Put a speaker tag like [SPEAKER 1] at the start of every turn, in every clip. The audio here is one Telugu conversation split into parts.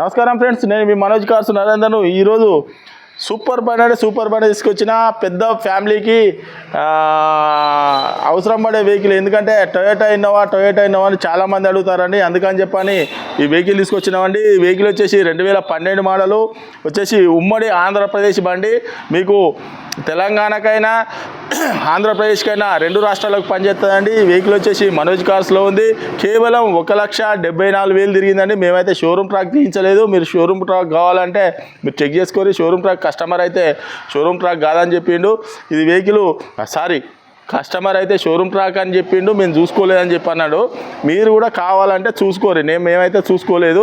[SPEAKER 1] నమస్కారం ఫ్రెండ్స్ నేను మీ మనోజ్ కార్స్ నరేందర్ను ఈరోజు సూపర్ బండి అంటే సూపర్ బండి తీసుకొచ్చిన పెద్ద ఫ్యామిలీకి అవసరం పడే వెహికల్. ఎందుకంటే టొయోటా ఇన్నోవా టొయోటా ఇన్నోవా అని చాలామంది అడుగుతారండి. అందుకని చెప్పని ఈ వెహికల్ తీసుకొచ్చినామండి. ఈ వెహికల్ వచ్చేసి రెండు వేల పన్నెండు మోడలు వచ్చేసి ఉమ్మడి ఆంధ్రప్రదేశ్ బండి. మీకు తెలంగాణకైనా ఆంధ్రప్రదేశ్కైనా రెండు రాష్ట్రాలకు పనిచేస్తుందండి. ఈ వెహికల్ వచ్చేసి మనోజ్ కార్స్లో ఉంది. కేవలం ఒక లక్ష డెబ్బై నాలుగు వేలు తిరిగిందండి. మేమైతే షోరూమ్ ట్రాక్ తీయించలేదు. మీరు షోరూమ్ ట్రాక్ కావాలంటే మీరు చెక్ చేసుకోరి షోరూమ్ ట్రాక్ కస్టమర్ అయితే షోరూమ్ ట్రాక్ కాదని చెప్పిండు. ఇది వెహికల్ సారీ కస్టమర్ అయితే షోరూమ్ ట్రాక్ అని చెప్పిండు మేము చూసుకోలేదని చెప్పి అన్నాడు మీరు కూడా కావాలంటే చూసుకోరు. నేను మేమైతే చూసుకోలేదు.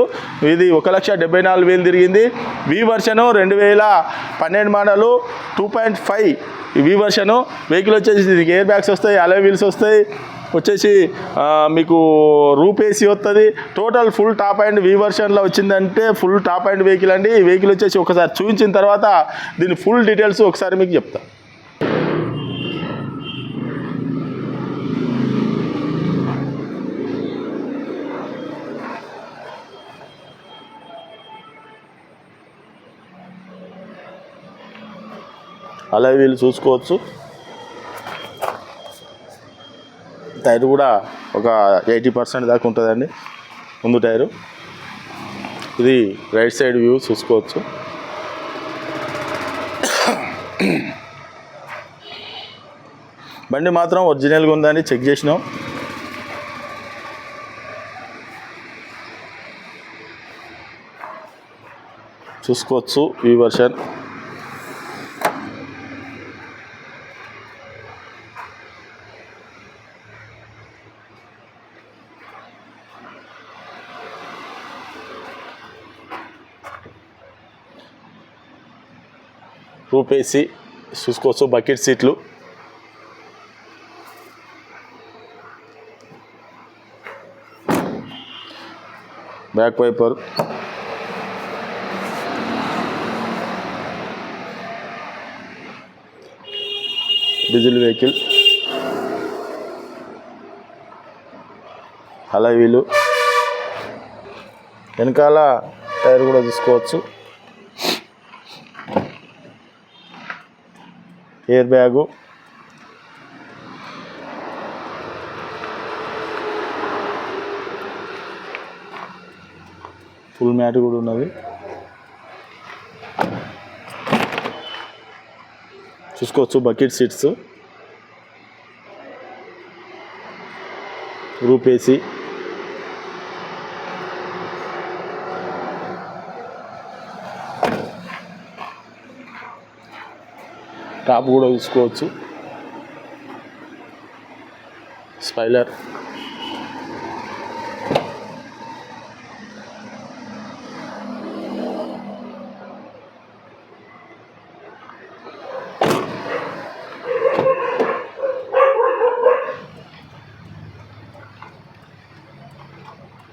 [SPEAKER 1] ఇది ఒక లక్ష డెబ్బై నాలుగు వేలు తిరిగింది. వి వర్షను రెండు వేల పన్నెండు model two point five V version vehicle వచ్చేసి దీనికి ఎయిర్ బ్యాగ్స్ వస్తాయి అలై వీల్స్ వస్తాయి. వచ్చేసి మీకు రూపేసి వస్తుంది total full top and V వర్షన్లో వచ్చిందంటే ఫుల్ టాప్ అండ్ వెహికల్ అండి. ఈ వెహికల్ వచ్చేసి ఒకసారి చూపించిన తర్వాత దీని ఫుల్ డీటెయిల్స్ ఒకసారి మీకు చెప్తాను అలా వీళ్ళు చూసుకోవచ్చు. టైర్ కూడా ఒక ఎయిటీ పర్సెంట్ దాకా ఉంటుందండి. ముందు టైరు. ఇది రైట్ సైడ్ వ్యూ చూసుకోవచ్చు. బండి మాత్రం ఒరిజినల్గా ఉందని చెక్ చేసినాం. చూసుకోవచ్చు ఈ వర్షన్ రూపేసి చూసుకోవచ్చు బకెట్ సీట్లు. Back wiper. Diesel vehicle. అలా వీలు వెనకాల టైర్ కూడా చూసుకోవచ్చు. ఎయిర్ బ్యాగు ఫుల్ మ్యాట్ కూడా ఉన్నది. చూసుకోవచ్చు బకెట్ సీట్స్ రూపేసి టాప్ కూడా చూసుకోవచ్చు spoiler.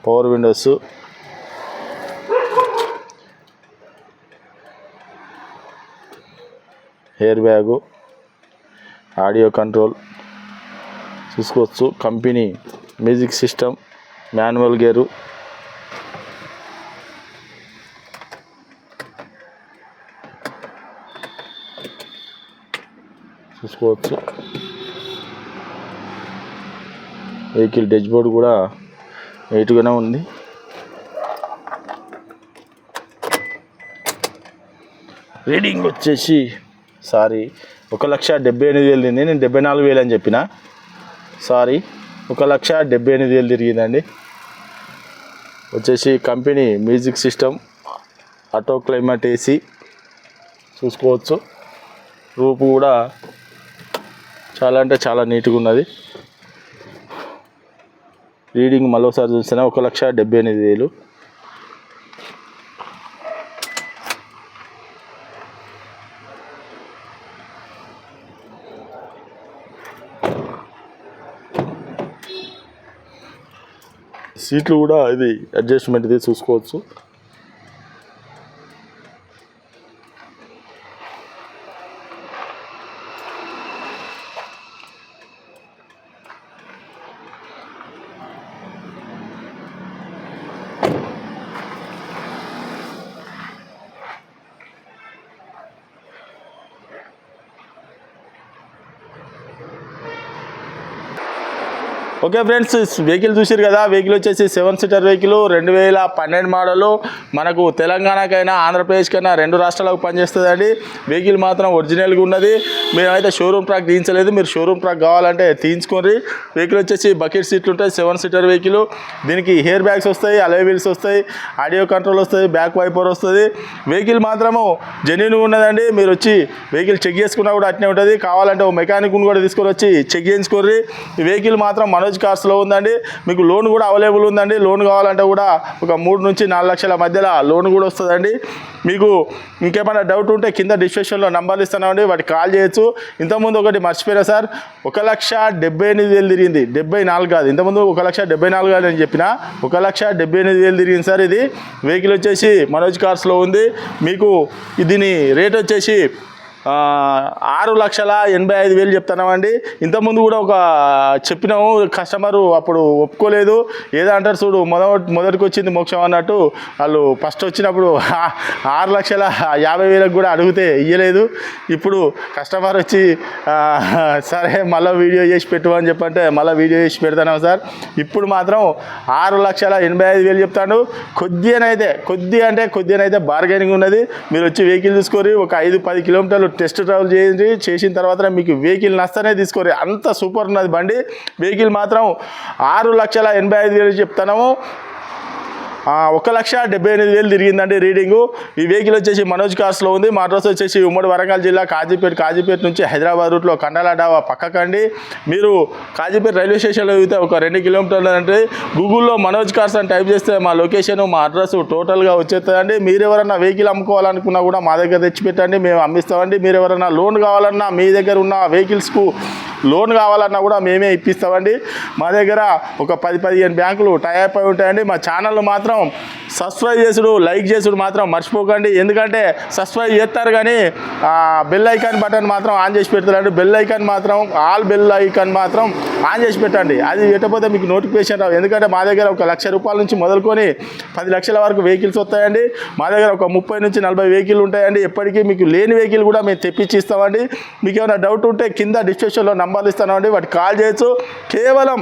[SPEAKER 1] Power windows air bag audio control చూసుకోవచ్చు. Company music system manual gear. చూసుకోవచ్చు. వెహికల్ డెచ్ బోర్డు కూడా నీట్గానే ఉంది. రీడింగ్ వచ్చేసి సారీ ఒక లక్ష డెబ్బై ఎనిమిది వేలు తిరిగింది నేను డెబ్బై నాలుగు వేలు అని చెప్పిన. సారీ ఒక లక్ష డెబ్బై ఎనిమిది వేలు తిరిగిందండి. వచ్చేసి company music system auto climate AC చూసుకోవచ్చు. రూపు కూడా చాలా అంటే చాలా నీట్గా ఉన్నది. రీడింగ్ మరోసారి చూసినా ఒక లక్ష డెబ్బై ఎనిమిది వేలు. సీట్లు కూడా ఇది అడ్జస్ట్మెంట్ ఇది చూసుకోవచ్చు. ఓకే ఫ్రెండ్స్ వెహికల్ చూసారు కదా వెహికల్ వచ్చేసి సెవెన్ సీటర్ వెహికల్ రెండు వేల పన్నెండు మోడలు. మనకు తెలంగాణకైనా ఆంధ్రప్రదేశ్కైనా రెండు రాష్ట్రాలకు పనిచేస్తుందండి. వెహికల్ మాత్రం ఒరిజినల్గా ఉన్నది. మేమైతే షోరూమ్ ట్రాక్ తీయించలేదు. మీరు షోరూమ్ ట్రాక్ కావాలంటే తీయించుకోండి. వెహికల్ వచ్చేసి బకెట్ సీట్లు ఉంటాయి సెవెన్ సీటర్ వెహికల్. దీనికి హెయిర్ బ్యాగ్స్ వస్తాయి అలే వీల్స్ వస్తాయి ఆడియో కంట్రోల్ వస్తుంది బ్యాక్ వైపర్ వస్తుంది. వెహికల్ మాత్రము జెన్యున్ ఉన్నదండి. మీరు వచ్చి వెహికల్ చెక్ చేసుకున్నా కూడా అట్నే ఉంటుంది. కావాలంటే ఓ మెకానిక్ను కూడా తీసుకొని వచ్చి చెక్ చేయించుకోర్రి వెహికల్ మాత్రం మనోజ్ కార్స్లో ఉందండి. మీకు లోన్ కూడా అవైలబుల్ ఉందండి. లోన్ కావాలంటే కూడా ఒక మూడు నుంచి నాలుగు లక్షల మధ్యలో లోన్ కూడా వస్తుందండి. మీకు ఇంకేమైనా డౌట్ ఉంటే కింద డిస్క్రిప్షన్లో నంబర్లు ఇస్తున్నామండి వాటికి కాల్ చేయొచ్చు. ఇంతకుముందు ఒకటి మర్చిపోయినా సార్ ఒక లక్ష డెబ్బై ఎనిమిది వేలు తిరిగింది. డెబ్బై నాలుగు కాదు. ఇంతకుముందు ఒక లక్ష డెబ్బై నాలుగు కాదు అని చెప్పిన ఒక లక్ష డెబ్బై ఎనిమిది వేలు తిరిగింది సార్ ఇది. వెహికల్ వచ్చేసి మనోజ్ కార్స్లో ఉంది. మీకు దీని రేట్ వచ్చేసి ఆరు లక్షల ఎనభై ఐదు వేలు చెప్తున్నామండి. ఇంతకుముందు కూడా ఒక చెప్పినాము కస్టమరు అప్పుడు ఒప్పుకోలేదు. ఏదో అంటారు చూడు మొదటి మొదటికి వచ్చింది మోక్షం అన్నట్టు వాళ్ళు ఫస్ట్ వచ్చినప్పుడు ఆరు లక్షల యాభై వేలకు కూడా అడిగితే ఇయ్యలేదు. ఇప్పుడు కస్టమర్ వచ్చి సరే మళ్ళీ వీడియో చేసి పెట్టు అని చెప్పంటే మళ్ళీ వీడియో చేసి పెడతాను సార్. ఇప్పుడు మాత్రం ఆరు లక్షల ఎనభై ఐదు వేలు చెప్తాడు. కొద్దిగానైతే కొద్ది అంటే కొద్దిగానైతే బార్గెనింగ్ ఉన్నది. మీరు వచ్చి వెహికల్ తీసుకొని ఒక ఐదు పది కిలోమీటర్లు టెస్ట్ ట్రావెల్ చేయండి చేసిన తర్వాత మీకు వెహికల్ నష్టనే తీసుకోరు. అంత సూపర్ ఉన్నది బండి. వెహికల్ మాత్రం ఆరు లక్షల ఎనభై ఐదు వేలు చెప్తున్నాము. ఒక లక్ష డెబ్బై ఎనిమిది వేలు తిరిగిందండి రీడింగు. ఈ వెహికల్ వచ్చేసి మనోజ్ కార్స్లో ఉంది. మా అడ్రస్ వచ్చేసి ఉమ్మడి వరంగల్ జిల్లా కాజీపేట కాజీపేట నుంచి హైదరాబాద్ రూట్లో కండల డాబా పక్కకండి. మీరు కాజీపేట రైల్వే స్టేషన్లో అయితే ఒక రెండు కిలోమీటర్లు అంటే గూగుల్లో మనోజ్ కార్స్ అని టైప్ చేస్తే మా లొకేషన్ మా అడ్రస్ టోటల్గా వచ్చేస్తుందండి. మీరు ఎవరన్నా వెహికల్ అమ్ముకోవాలనుకున్నా కూడా మా దగ్గర తెచ్చిపెట్టండి. మేము అమ్మిస్తామండి. మీరు ఎవరైనా లోన్ కావాలన్నా మీ దగ్గర ఉన్న వెహికల్స్కు లోన్ కావాలన్నా కూడా మేమే ఇప్పిస్తామండి. మా దగ్గర ఒక పది పదిహేను బ్యాంకులు టైప్ అయి ఉంటాయండి. మా ఛానల్ మాత్రం సబ్స్క్రైబ్ చేసుడు లైక్ చేసుడు మాత్రం మర్చిపోకండి. ఎందుకంటే సబ్స్క్రైబ్ చేస్తారు కానీ బెల్ ఐకాన్ బటన్ మాత్రం ఆన్ చేసి పెడతారండి. బెల్ ఐకాన్ మాత్రం ఆల్ బెల్ ఐకాన్ మాత్రం ఆన్ చేసి పెట్టండి. అది పెట్టకపోతే మీకు నోటిఫికేషన్ రావు. ఎందుకంటే మా దగ్గర ఒక లక్ష రూపాయల నుంచి మొదలుకొని పది లక్షల వరకు వెహికల్స్ వస్తాయండి. మా దగ్గర ఒక ముప్పై నుంచి నలభై వెహికల్ ఉంటాయండి. ఎప్పటికీ మీకు లేని వెహికల్ కూడా మేము తెప్పించి ఇస్తామండి. మీకు ఏమైనా డౌట్ ఉంటే కింద డిస్క్రిప్షన్లో నంబర్లు అండి. వాటికి కాల్ చేయొచ్చు. కేవలం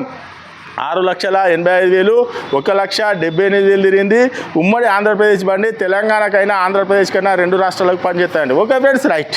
[SPEAKER 1] ఆరు లక్షల ఎనభై ఐదు వేలు ఒక లక్ష డెబ్బై ఎనిమిది వేలు తిరిగింది. ఉమ్మడి ఆంధ్రప్రదేశ్ బండి తెలంగాణకైనా ఆంధ్రప్రదేశ్కైనా రెండు రాష్ట్రాలకు పనిచేస్తాయండి. Okay friends right.